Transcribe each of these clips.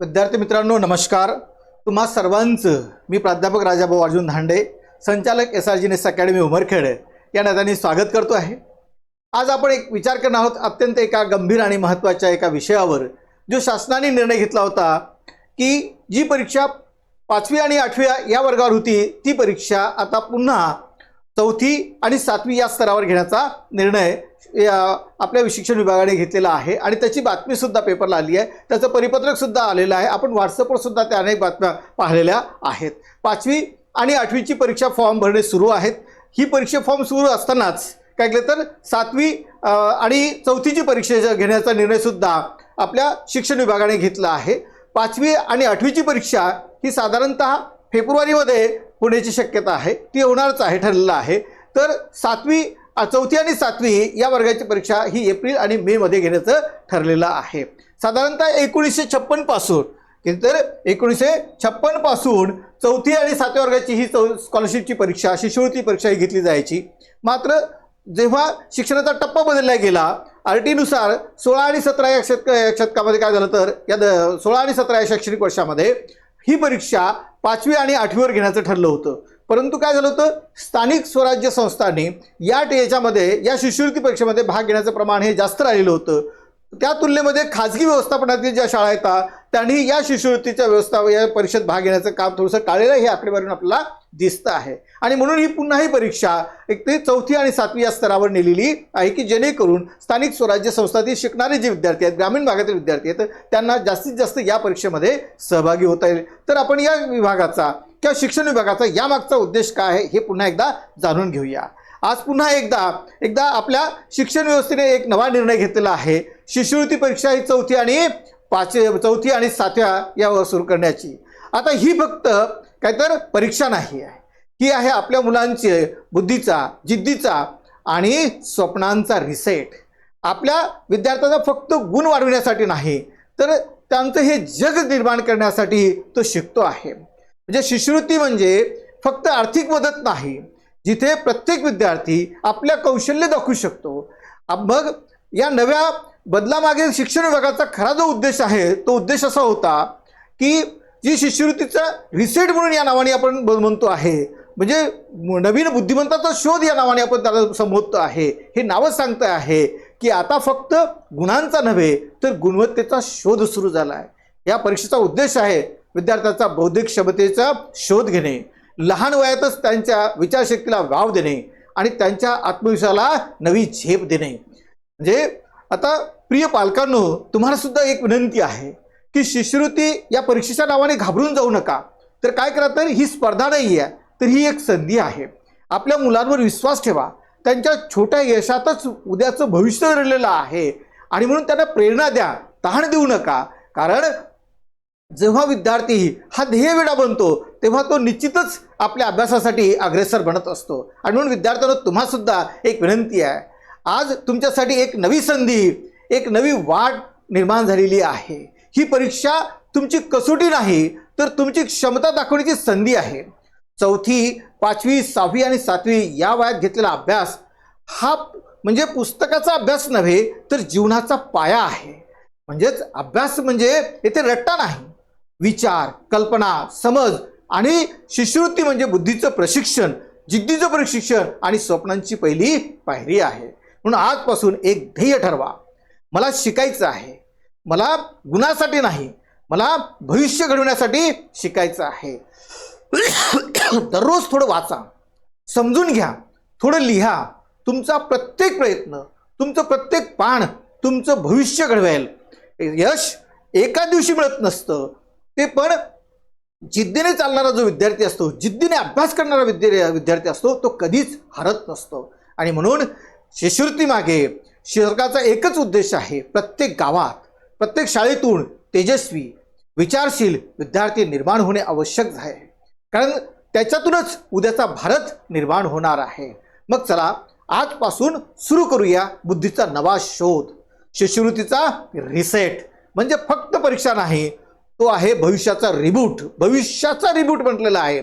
विद्यार्थी मित्रांनो नमस्कार. तुम्हा सर्वांचं मी प्राध्यापक राजाभाऊ अर्जुन धांडे संचालक S R G ness academy Umarkhed या नात्याने स्वागत करतो आहे. आज आपण एक विचार करणार आहोत अत्यंत एका गंभीर आणि महत्त्वाच्या एका विषयावर जो शासनाने निर्णय घेतला होता की जी परीक्षा पाचवी आणि आठवी या वर्गावर होती ती परीक्षा आता पुन्हा चौथी आणि सातवी या स्तरावर घेण्याचा निर्णय आपल्या शिक्षण विभागाने घेतलेला आहे आणि त्याची बातमीसुद्धा पेपरला आली आहे. त्याचं परिपत्रकसुद्धा आलेलं आहे. आपण व्हॉट्सअपवरसुद्धा त्या अनेक बातम्या पाहिलेल्या आहेत. पाचवी आणि आठवीची परीक्षा फॉर्म भरणे सुरू आहेत. ही परीक्षा फॉर्म सुरू असतानाच काय केलं तर सातवी आणि चौथीची परीक्षा घेण्याचा निर्णयसुद्धा आपल्या शिक्षण विभागाने घेतला आहे. पाचवी आणि आठवीची परीक्षा ही साधारणतः फेब्रुवारीमध्ये होण्याची शक्यता आहे. ती होणारच आहे ठरलेलं आहे. तर सातवी चौथी आणि सातवी या वर्गाची परीक्षा ही एप्रिल आणि मेमध्ये घेण्याचं ठरलेलं आहे. साधारणतः एकोणीसशे छप्पनपासून तर एकोणीसशे छप्पनपासून चौथी आणि सातव्या वर्गाची ही चौ स्कॉलरशिपची परीक्षा शिष्यवृत्ती परीक्षा ही घेतली जायची. मात्र जेव्हा शिक्षणाचा टप्पा बदलला गेला आर टीनुसार सोळा आणि सतरा या शतक या शतकामध्ये काय झालं तर या द सोळा आणि सतरा या शैक्षणिक वर्षामध्ये ही परीक्षा पाचवी आणि आठवीवर घेण्याचं ठरलं होतं. परंतु काय झालं होतं? स्थानिक स्वराज्य संस्थांनी या याच्यामध्ये या शिष्यवृत्ती परीक्षेमध्ये भाग घेण्याचं प्रमाण हे जास्त राहिलं होतं. त्या तुलनेमध्ये खाजगी व्यवस्थापनातील ज्या शाळा येतात त्यांनी या शिष्यवृत्तीच्या व्यवस्था या परीक्षेत भाग घेण्याचं काम थोडंसं टाळलेलं हे आकडेवारीवरून आपल्याला दिसतं आहे. आणि म्हणून ही पुन्हा ही परीक्षा एक ते चौथी आणि सातवी या स्तरावर नेलेली आहे की जेणेकरून स्थानिक स्वराज्य संस्थातील शिकणारे जे विद्यार्थी आहेत ग्रामीण भागातील विद्यार्थी आहेत त्यांना जास्तीत जास्त या परीक्षेमध्ये सहभागी होता येईल. तर आपण या विभागाचा किंवा शिक्षण विभागाचा यामागचा उद्देश काय आहे हे पुन्हा एकदा जाणून घेऊया. आज पुन्हा एकदा एकदा आपल्या शिक्षण व्यवस्थेने एक नवा निर्णय घेतलेला आहे. शिष्यवृत्ती परीक्षा ही चौथी आणि पाचवी चौथी आणि सातव्या यावर सुरू करण्याची. आता ही फक्त काय तर परीक्षा नाही आहे. ही आहे आपल्या मुलांचे बुद्धीचा जिद्दीचा आणि स्वप्नांचा रिसेट आपल्या विद्यार्थ्यांना फक्त गुण वाढविण्यासाठी नाही तर त्यांचं हे जग निर्माण करण्यासाठी तो शिकतो आहे. म्हणजे शिष्यवृत्ती म्हणजे फक्त आर्थिक मदत नाही जिथे प्रत्येक विद्यार्थी आपल्या कौशल्य दाखवू शकतो. मग या नव्या बदलामागील शिक्षण विभागाचा खरा जो उद्देश आहे तो उद्देश असा होता की जी शिष्यवृत्तीचा रिसेट म्हणून या नावाने आपण म्हणतो आहे म्हणजे नवीन बुद्धिमत्ताचा शोध या नावाने आपण त्याला संबोधतो आहे हे नावच सांगतं आहे की आता फक्त गुणांचा नव्हे तर गुणवत्तेचा शोध सुरू झाला आहे या परीक्षेचा उद्देश आहे विद्यार्थ्याचा बौद्धिक क्षमतेचा शोध घेणे लहान वयातच त्यांच्या विचारशक्तीला वाव देणे आणि त्यांच्या आत्मविश्वासाला नवी झेप देणे. म्हणजे आता प्रिय पालकांनो तुम्हाला सुद्धा एक विनंती आहे की शिष्यवृत्ती या परीक्षेच्या नावाने घाबरून जाऊ नका. तर काय करा तर ही स्पर्धा नाही आहे तर ही एक संधी आहे. आपल्या मुलांवर विश्वास ठेवा. त्यांच्या छोट्या यशातच उद्याचं भविष्य रडलेलं आहे आणि म्हणून त्यांना प्रेरणा द्या तहान देऊ नका. कारण जेव्हा विद्यार्थी हा ध्येयवेडा बनतो तेव्हा तो निश्चितच आपल्या अभ्यासासाठी अग्रेसर बनत असतो. आणि म्हणून विद्यार्थ्यांना तुम्हासुद्धा एक विनंती आहे. आज तुमच्यासाठी एक नवी संधी एक नवी वाट निर्माण झालेली आहे. ही परीक्षा तुमची कसोटी नाही तर तुमची क्षमता दाखवण्याची संधी आहे. चौथी पाचवी सहावी आणि सातवी या वयात घेतलेला अभ्यास हा म्हणजे पुस्तकाचा अभ्यास नव्हे तर जीवनाचा पाया आहे. म्हणजेच अभ्यास म्हणजे येथे रट्टा नाही. विचार कल्पना समज आणि शिष्यवृत्ती म्हणजे बुद्धीचं प्रशिक्षण जिद्दीचं प्रशिक्षण आणि स्वप्नांची पहिली पायरी आहे. म्हणून आजपासून एक ध्येय ठरवा. मला शिकायचं आहे. मला गुणासाठी नाही मला भविष्य घडवण्यासाठी शिकायचं आहे. दररोज थोडं वाचा समजून घ्या थोडं लिहा. तुमचा प्रत्येक प्रयत्न तुमचं प्रत्येक पान तुमचं भविष्य घडवेल. यश एका दिवशी मिळत नसतं ते पण जिद्दीने चालणारा जो विद्यार्थी असतो जिद्दीने अभ्यास करणारा विद्या विद्यार्थी असतो तो कधीच हरत नसतो. आणि म्हणून शिष्यवृत्तीमागे सरकारचा एकच उद्देश आहे प्रत्येक गावात प्रत्येक शाळेतून तेजस्वी विचारशील विद्यार्थी निर्माण होणे आवश्यक आहे. कारण त्याच्यातूनच उद्याचा भारत निर्माण होणार आहे. मग चला आजपासून सुरू करूया बुद्धीचा नवा शोध. शिष्यवृत्तीचा रिसेट म्हणजे फक्त परीक्षा नाही तो आहे भविष्याचा रिबूट भविष्याचा रिबूट म्हटलेला आहे.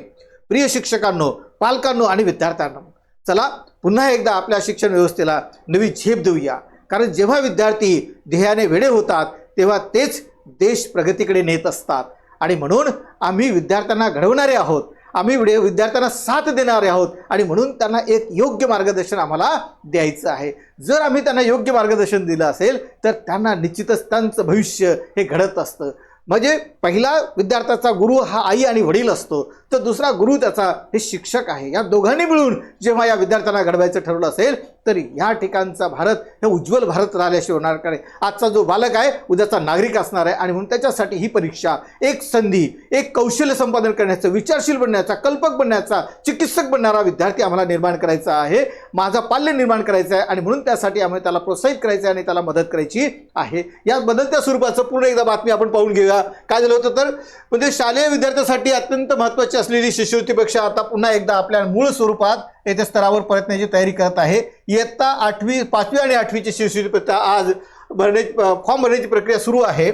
प्रिय शिक्षकांनो पालकांनो आणि विद्यार्थ्यांनो चला पुन्हा एकदा आपल्या शिक्षण व्यवस्थेला नवी झेप देऊया. कारण जेव्हा विद्यार्थी ध्येयाने वेडे होतात तेव्हा तेच देश प्रगतीकडे नेत असतात. आणि म्हणून आम्ही विद्यार्थ्यांना घडवणारे आहोत. आम्ही विद्यार्थ्यांना साथ देणारे आहोत. आणि म्हणून त्यांना एक योग्य मार्गदर्शन आम्हाला द्यायचं आहे. जर आम्ही त्यांना योग्य मार्गदर्शन दिलं असेल तर त्यांना निश्चितच त्यांचं भविष्य हे घडत असतं. म्हणजे पहिला विद्यार्थ्याचा गुरु हा आई आणि वडील असतो. तर दुसरा गुरु त्याचा हे शिक्षक आहे. या दोघांनी मिळून जेव्हा या विद्यार्थ्यांना घडवायचं ठरवलं असेल तर या ठिकाणचा भारत हे उज्ज्वल भारत राहिल्याशिवाय होणार का आजचा जो बालक आहे उद्याचा नागरिक असणार आहे आणि म्हणून त्याच्यासाठी ही परीक्षा एक संधी एक कौशल्य संपादन करण्याचं विचारशील बनण्याचा कल्पक बनण्याचा चिकित्सक बनणारा विद्यार्थी आम्हाला निर्माण करायचा आहे. माझा पाल्य निर्माण करायचा आहे आणि म्हणून त्यासाठी आम्ही त्याला प्रोत्साहित करायचं आहे आणि त्याला मदत करायची आहे. या बदलत्या स्वरूपाचं पूर्ण एकदा बातमी आपण पाहून घेऊया. काय झालं होतं तर? म्हणजे शालेय विद्यार्थ्यासाठी अत्यंत महत्त्वाची असलेली शिष्यवृत्ती परीक्षा आता पुन्हा एकदा आपल्या मूळ स्वरूपात येथे स्तरावर परतण्याची तयारी करत आहे. इयत्ता आठवी पाचवी आणि आठवीची शिष्यवृत्ती परीक्षा आज भरण्याची फॉर्म भरण्याची प्रक्रिया सुरू आहे.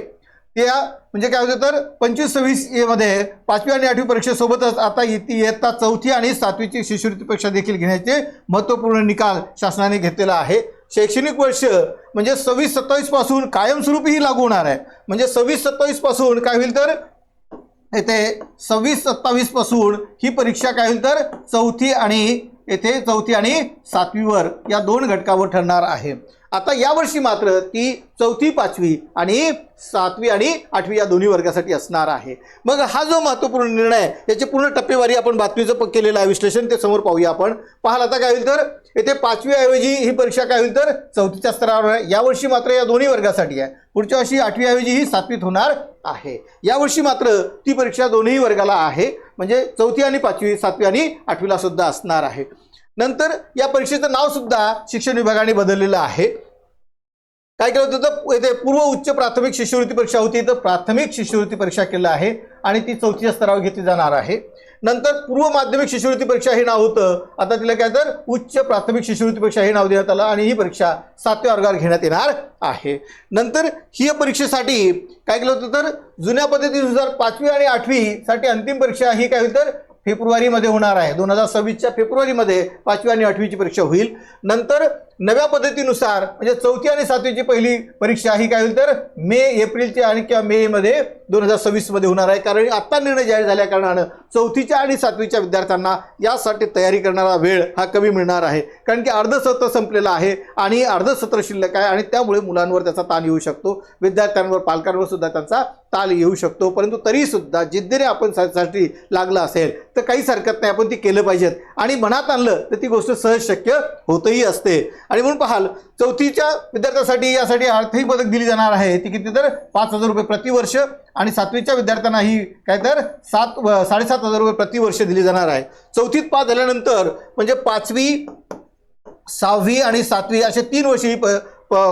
त्या म्हणजे काय होतं तर पंचवीस सव्वीसमध्ये पाचवी आणि आठवी परीक्षेसोबतच आता इयत्ता चौथी आणि सातवीची शिष्यवृत्ती परीक्षा देखील घेण्याचे महत्त्वपूर्ण निकाल शासनाने घेतलेला आहे. शैक्षणिक वर्ष म्हणजे सव्वीस सत्तावीसपासून कायमस्वरूपीही कायमस्वरूपी ही लागू होणार आहे. म्हणजे सव्वीस सत्तावीसपासून काय होईल तर येथे सव्वीस सत्तावीसपासून ही परीक्षा काय होईल तर चौथी आणि येथे चौथी आणि सातवीवर या दोन घटकावर ठरणार आहे. आता यावर्षी मात्र ती चौथी पाचवी आणि सातवी आणि आठवी या दोन्ही वर्गासाठी असणार आहे. मग हा जो महत्त्वपूर्ण निर्णय याची पूर्ण टप्पेवारी आपण बातमीचं केलेलं आहे विश्लेषण ते समोर पाहूया आपण. पाहाल आता काय होईल तर येथे पाचवीऐवजी ही परीक्षा काय होईल तर चौथीच्या स्तरावर आहे. यावर्षी मात्र या दोन्ही वर्गासाठी आहे. पुढच्या वर्षी आठवीऐवजी ही सातवीत होणार आहे. यावर्षी मात्र ती परीक्षा दोन्ही वर्गाला आहे. म्हणजे चौथी आणि पाचवी सातवी आणि आठवीला सुद्धा असणार आहे. नंतर या परीक्षेचं नाव सुद्धा शिक्षण विभागाने बदललेलं आहे. काय केलं होतं तर येथे पूर्व उच्च प्राथमिक शिष्यवृत्ती परीक्षा होती. तर प्राथमिक शिष्यवृत्ती परीक्षा केलं आहे आणि ती चौथीच्या स्तरावर घेतली जाणार आहे. नंतर पूर्व माध्यमिक शिष्यवृत्ती परीक्षा हे नाव होतं. आता तिला काय तर उच्च प्राथमिक शिष्यवृत्ती परीक्षा हे नाव देण्यात आलं आणि ही परीक्षा सातव्या वर्गावर घेण्यात येणार आहे. नंतर ही या परीक्षेसाठी काय केलं होतं तर जुन्या पद्धतीनुसार पाचवी आणि आठवीसाठी अंतिम परीक्षा ही काय होईल तर फेब्रुवारीमध्ये होणार आहे. दोन हजार सव्वीसच्या फेब्रुवारीमध्ये पाचवी आणि आठवीची परीक्षा होईल. नंतर नव्या पद्धतीनुसार म्हणजे चौथी आणि सातवीची पहिली परीक्षा ही काय होईल तर मे एप्रिलची आणि किंवा मेमध्ये दोन हजार सव्वीसमध्ये होणार आहे. कारण आत्ता निर्णय जाहीर झाल्या कारणानं चौथीच्या आणि सातवीच्या विद्यार्थ्यांना यासाठी तयारी करणारा वेळ हा कमी मिळणार आहे. कारण की अर्ध सत्र संपलेलं आहे आणि अर्ध सत्र शिल्लक आहे आणि त्यामुळे मुलांवर त्याचा ताण येऊ शकतो. विद्यार्थ्यांवर पालकांवर सुद्धा त्यांचा ताल येऊ शकतो. परंतु तरीसुद्धा जिद्दीने आपण साठी लागलं असेल तर काहीच हरकत नाही. आपण ती केलं पाहिजेत. आणि मनात आणलं तर ती गोष्ट सहज शक्य होतही असते. आणि म्हणून पाहाल चौथीच्या विद्यार्थ्यांसाठी यासाठी आर्थिक मदत दिली जाणार आहे. ती किती तर? पाच हजार रुपये प्रतिवर्ष आणि सातवीच्या विद्यार्थ्यांना ही काय तर? सात व- साडेसात हजार रुपये प्रतिवर्ष दिली जाणार आहे. चौथीत पास झाल्यानंतर म्हणजे पाचवी सहावी आणि सातवी असे तीन वर्ष ही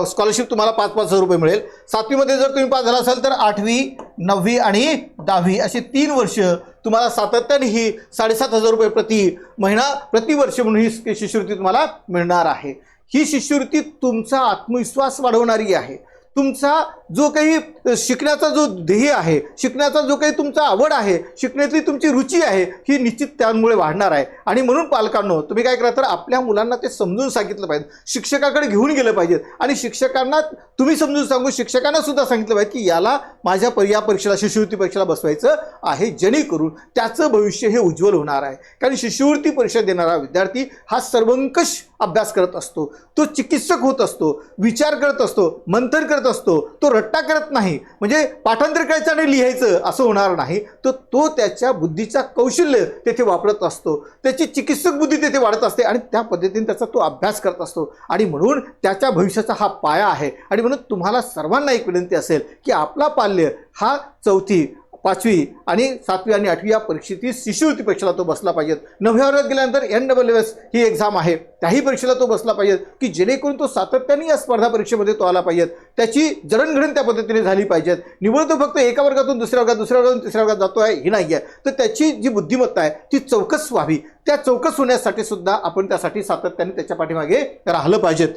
स्कॉलरशिप तुम्हाला पाच पाच हजार रुपये मिळेल. सातवीमध्ये जर तुम्ही पास झाला असाल तर आठवी नववी आणि दहावी असे तीन वर्ष तुम्हाला सातत्याने ही साडेसात हजार रुपये प्रति महिना प्रतिवर्ष म्हणून ही शिष्यवृत्ती तुम्हाला मिळणार आहे. ही शिष्यवृत्ती तुमचा आत्मविश्वास वाढवणारी आहे. तुमचा जो काही शिकण्याचा जो ध्येय आहे शिकण्याचा जो काही तुमचा आवड आहे शिकण्यातली तुमची रुची आहे ही निश्चित त्यामुळे वाढणार आहे. आणि म्हणून पालकांनो तुम्ही काय करा तर आपल्या मुलांना ते समजून सांगितलं पाहिजे. शिक्षकाकडे घेऊन गेलं पाहिजे आणि शिक्षकांना तुम्ही समजून सांगू शिक्षकांना सुद्धा सांगितलं पाहिजे की याला माझ्या पर या परीक्षेला शिष्यवृत्ती परीक्षेला बसवायचं आहे जेणेकरून त्याचं भविष्य हे उज्ज्वल होणार आहे. कारण शिष्यवृत्ती परीक्षा देणारा विद्यार्थी हा सर्वंकष अभ्यास करत असतो. तो चिकित्सक होत असतो विचार करत असतो मंथन करत असतो तो रट्टा करत नाही म्हणजे पाठांतर करायचं आणि लिहायचं असं होणार नाही तर तो त्याच्या बुद्धीचा कौशल्य तेथे वापरत असतो. त्याची चिकित्सक बुद्धी तेथे वाढत असते आणि त्या पद्धतीने त्याचा तो अभ्यास करत असतो. आणि म्हणून त्याच्या भविष्याचा हा पाया आहे. आणि म्हणून तुम्हाला सर्वांना एक विनंती असेल की आपला पाल्य हा चौथी पाचवी आणि सातवी आणि आठवी या परीक्षेतील शिष्यवृत्ती परीक्षेला तो बसला पाहिजे. नवव्या वर्गात गेल्यानंतर एन डबल एस ही एक्झाम आहे. त्याही परीक्षेला तो बसला पाहिजे की जेणेकरून तो सातत्याने या स्पर्धा परीक्षेमध्ये तो आला पाहिजे. त्याची जडणघडण त्या पद्धतीने झाली पाहिजेत निवड तो फक्त एका वर्गातून दुसऱ्या वर्गात दुसऱ्या वर्गातून तिसऱ्या वर्गात जातो आहे ही नाही आहे तर त्याची जी बुद्धिमत्ता आहे ती चौकस व्हावी. त्या चौकस होण्यासाठी सुद्धा आपण त्यासाठी सातत्याने त्याच्या पाठीमागे राहिलं पाहिजेत.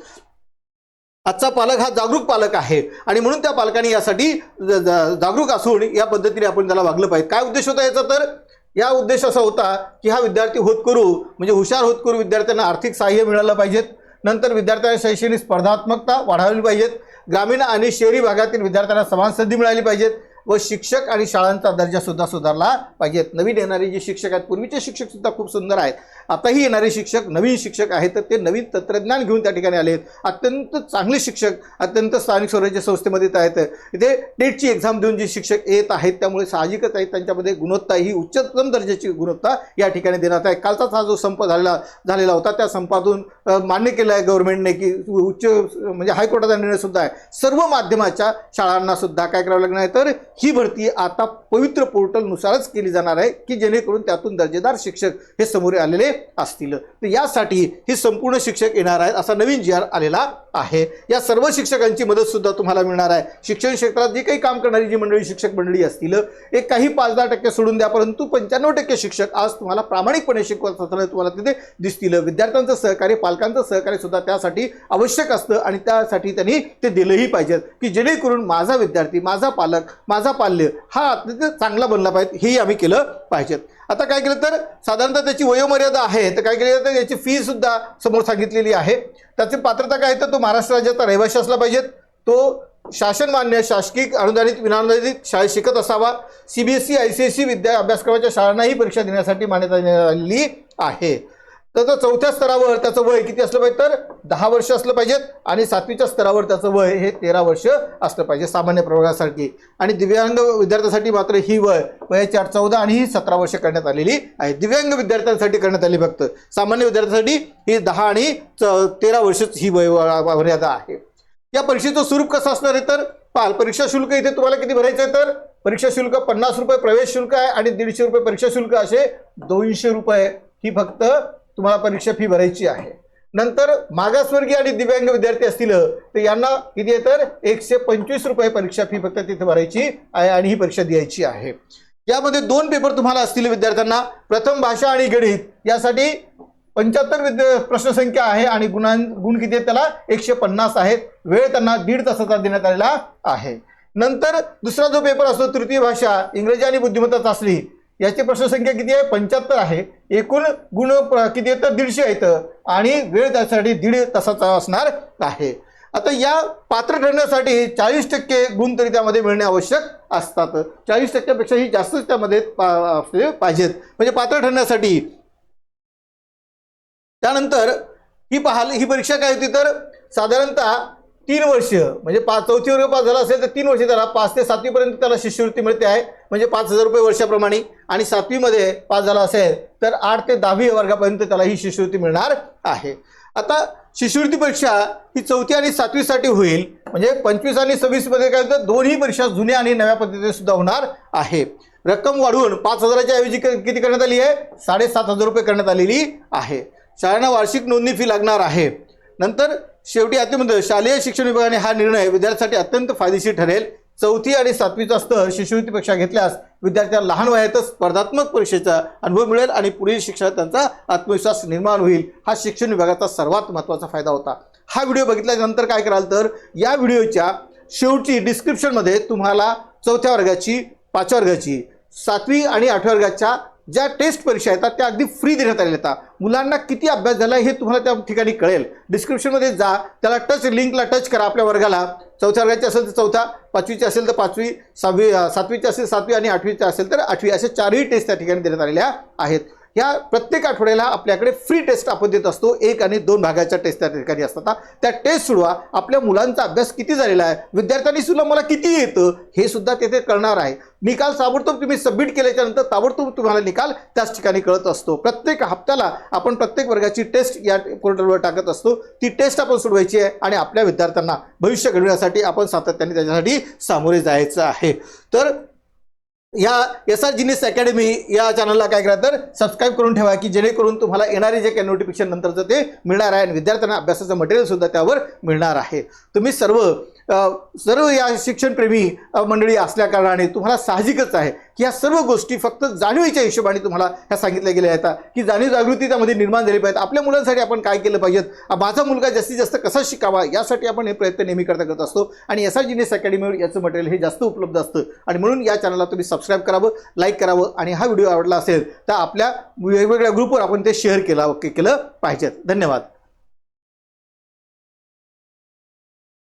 आजचा पालक हा जागरूक पालक आहे. आणि म्हणून त्या पालकांनी यासाठी ज- जागरूक असून या पद्धतीने आपण त्याला वागलं पाहिजे. काय उद्देश होता याचा तर? या उद्देश असा होता की हा विद्यार्थी होत करू म्हणजे हुशार होत करू विद्यार्थ्यांना आर्थिक सहाय्य मिळालं पाहिजेत. नंतर विद्यार्थ्यांना शैक्षणिक स्पर्धात्मकता वाढवली पाहिजेत. ग्रामीण आणि शहरी भागातील विद्यार्थ्यांना समान संधी मिळाली पाहिजेत. व शिक्षक आणि शाळांचा दर्जा सुद्धा सुधारला पाहिजेत. नवीन येणारे जे शिक्षक आहेत पूर्वीचे शिक्षक सुद्धा खूप सुंदर आहेत. आताही येणारे शिक्षक नवीन शिक्षक आहेत तर ते नवीन तंत्रज्ञान घेऊन त्या ठिकाणी आले आहेत अत्यंत चांगले शिक्षक अत्यंत स्थानिक स्वराज्य संस्थेमध्ये आहेत. इथे टेटची एक्झाम देऊन जे शिक्षक येत आहेत त्यामुळे साहजिकच आहेत. त्यांच्यामध्ये गुणवत्ता ही उच्चतम दर्जाची गुणवत्ता या ठिकाणी देण्यात आहे. कालचाच हा जो संप झालेला झालेला होता त्या संपातून मान्य केलं आहे गव्हर्नमेंटने की उच्च म्हणजे हायकोर्टाचा निर्णयसुद्धा आहे. सर्व माध्यमाच्या शाळांनासुद्धा काय करावं लागणार आहे? तर ही भरती आता पवित्र पोर्टलनुसारच केली जाणार आहे की जेणेकरून त्यातून दर्जेदार शिक्षक हे समोर आलेले असतील. तर यासाठी हे संपूर्ण शिक्षक येणार आहेत असा नवीन जी आर आलेला आहे. या सर्व शिक्षकांची मदतसुद्धा तुम्हाला मिळणार आहे. शिक्षण क्षेत्रात जी काही काम करणारी जी मंडळी शिक्षक मंडळी असतील एक काही पाच दहा टक्के सोडून द्या परंतु पंच्याण्णव टक्के शिक्षक आज तुम्हाला प्रामाणिकपणे शिकवत असताना तुम्हाला तिथे दिसतील. विद्यार्थ्यांचं सहकार्य पालकांचं सहकार्य सुद्धा त्यासाठी आवश्यक असतं आणि त्यासाठी त्यांनी ते दिलंही पाहिजेत की जेणेकरून माझा विद्यार्थी माझा पालक माझा पाल्य हा अत्यंत चांगला बनला पाहिजे हेही आम्ही केलं पाहिजेत आता काय केलं तर साधारणतः त्याची वयोमर्यादा आहे तर काय केलं तर याची फी सुद्धा समोर सांगितलेली आहे. त्याची पात्रता काय आहे तर तो महाराष्ट्र राज्याचा रहिवासी असला पाहिजेत. तो शासन मान्य शासकीय अनुदानित विनानुदानित शाळेत शिकत असावा. C B S C I C S C विद्या अभ्यासक्रमाच्या शाळांनाही परीक्षा देण्यासाठी मान्यता देण्यात आलेली आहे. तर चौथ्या स्तरावर त्याचं वय किती असलं पाहिजे? तर दहा वर्ष असलं पाहिजेत आणि सातवीच्या स्तरावर त्याचं वय हे तेरा वर्ष असलं पाहिजे सामान्य प्रवर्गासाठी आणि दिव्यांग विद्यार्थ्यासाठी मात्र ही वय वयाची आठ चौदा आणि ही सतरा वर्ष करण्यात आलेली आहे. दिव्यांग विद्यार्थ्यांसाठी करण्यात आली फक्त. सामान्य विद्यार्थ्यांसाठी ही दहा आणि तेरा वर्षच ही वय मर्यादा आहे. या परीक्षेचं स्वरूप कसं असणार आहे तर? पाल परीक्षा शुल्क इथे तुम्हाला किती भरायचं आहे तर? परीक्षा शुल्क पन्नास रुपये प्रवेश शुल्क आहे आणि दीडशे रुपये परीक्षा शुल्क असे दोनशे रुपये. ही फक्त तुम्हाला परीक्षा फी भरायची आहे. नंतर मागासवर्गीय आणि दिव्यांग विद्यार्थी असतील तर यांना किती आहे तर एकशे पंचवीस रुपये परीक्षा फी फक्त तिथे भरायची आहे आणि ही परीक्षा द्यायची आहे. यामध्ये दोन पेपर तुम्हाला असतील विद्यार्थ्यांना. प्रथम भाषा आणि गणित. यासाठी पंच्याहत्तर विद्या प्रश्नसंख्या आहे आणि गुणां गुण किती आहेत त्याला? एकशे पन्नास आहेत. वेळ त्यांना दीड तासाचा देण्यात आलेला आहे. नंतर दुसरा जो पेपर असतो तृतीय भाषा इंग्रजी आणि बुद्धिमत्ता चाचणी. याची प्रश्नसंख्या किती आहे? पंच्याहत्तर आहे. एकूण गुण किती येतं दीडशे येतं आणि वेळ त्यासाठी दीड तासाचा असणार आहे. आता या पात्र ठरण्यासाठी चाळीस टक्के गुण तरी त्यामध्ये मिळणे आवश्यक असतात. चाळीस टक्क्यापेक्षाही जास्तच त्यामध्ये पा- असले पाहिजेत. म्हणजे पात्र ठरण्यासाठी. त्यानंतर ही पाहाल ही परीक्षा काय होती? तर साधारणतः तीन वर्ष म्हणजे पाच चौथी वर्ग पास झाला असेल तर तीन वर्ष त्याला पाच ते सातवीपर्यंत त्याला शिष्यवृत्ती मिळते आहे. म्हणजे पाच हजार रुपये वर्षाप्रमाणे. आणि सातवीमध्ये पास झाला असेल तर आठ ते दहावी वर्गापर्यंत त्याला ही शिष्यवृत्ती मिळणार आहे. आता शिष्यवृत्ती परीक्षा ही चौथी आणि सातवीसाठी होईल. म्हणजे पंचवीस आणि सव्वीसमध्ये काय होतं दोन्ही परीक्षा जुन्या आणि नव्या पद्धतीने सुद्धा होणार आहे. रक्कम वाढवून पाच हजाराच्या ऐवजी किती करण्यात आली आहे? साडेसात हजार रुपये करण्यात आलेली आहे. शाळांना वार्षिक नोंदणी फी लागणार आहे. नंतर शेवटी अतिमध्ये शालेय शिक्षण विभागाने हा निर्णय विद्यार्थ्यांसाठी अत्यंत फायदेशीर ठरेल. चौथी आणि सातवीचा स्तर शिष्यवृत्ती परीक्षा घेतल्यास विद्यार्थ्यांना लहान वयातच स्पर्धात्मक परीक्षेचा अनुभव मिळेल आणि पुढील शिक्षणात त्यांचा आत्मविश्वास निर्माण होईल. हा शिक्षण विभागाचा सर्वात महत्त्वाचा फायदा होता. हा व्हिडिओ बघितल्यानंतर काय कराल तर या व्हिडिओच्या शेवटची डिस्क्रिप्शनमध्ये तुम्हाला चौथ्या वर्गाची पाचव्या वर्गाची सातवी आणि आठव्या वर्गाच्या ज्या टेस्ट परीक्षा येतात त्या अगदी फ्री देण्यात आलेल्या येतात मुलांना किती अभ्यास झाला हे तुम्हाला त्या ठिकाणी कळेल. डिस्क्रिप्शनमध्ये जा त्याला टच लिंकला टच करा आपल्या वर्गाला. चौथ्या वर्गाची असेल तर चौथा पाचवीची असेल तर पाचवी सहावी सातवीची असेल सातवी आणि आठवीची असेल तर आठवी. अशा चारही टेस्ट त्या ठिकाणी देण्यात आलेल्या आहेत. ह्या प्रत्येक आठवड्याला आपल्याकडे फ्री टेस्ट आपण देत असतो. एक आणि दोन भागाच्या टेस्ट त्या ठिकाणी असतात. त्या टेस्ट सोडवा आपल्या मुलांचा अभ्यास किती झालेला आहे? विद्यार्थ्यांनी सुद्धा मला किती येतं? हे सुद्धा तेथे कळणार आहे. निकाल ताबडतोब तुम्ही सबमिट केल्याच्यानंतर ताबडतोब तुम्हाला निकाल त्याच ठिकाणी कळत असतो. प्रत्येक हप्त्याला आपण प्रत्येक वर्गाची टेस्ट या पोर्टलवर टाकत असतो. ती टेस्ट आपण सोडवायची आहे आणि आपल्या विद्यार्थ्यांना भविष्य घडविण्यासाठी आपण सातत्याने त्याच्यासाठी सामोरे जायचं आहे. तर या एस आर जिनिस अकॅडमी या चॅनलला काय करा तर सबस्क्राईब करून ठेवा की जेणेकरून तुम्हाला येणारे जे काही नोटिफिकेशन नंतरचं ते मिळणार आहे. आणि विद्यार्थ्यांना अभ्यासाचं मटेरियल सुद्धा त्यावर मिळणार आहे. तुम्ही सर्व सर्व या शिक्षणप्रेमी मंडळी असल्याकारणाने तुम्हाला साहजिकच आहे की या सर्व गोष्टी फक्त जाणीवीच्या हिशोबाने तुम्हाला ह्या सांगितल्या गेल्या आहेत. की जाणीव जागृती त्यामध्ये निर्माण झाली पाहिजे. आपल्या मुलांसाठी आपण काय केलं पाहिजे माझा मुलगा जास्तीत जास्त कसा शिकावा? यासाठी आपण हे प्रयत्न नेहमी करता करत असतो. आणि एस आर जीनेस अकॅडमीवर याचं मटेरियल हे जास्त उपलब्ध असतं. आणि म्हणून या चॅनलला तुम्ही सबस्क्राईब करावं लाईक करावं आणि हा व्हिडिओ आवडला असेल तर आपल्या वेगवेगळ्या ग्रुपवर आपण ते शेअर केला केलं पाहिजेत. धन्यवाद.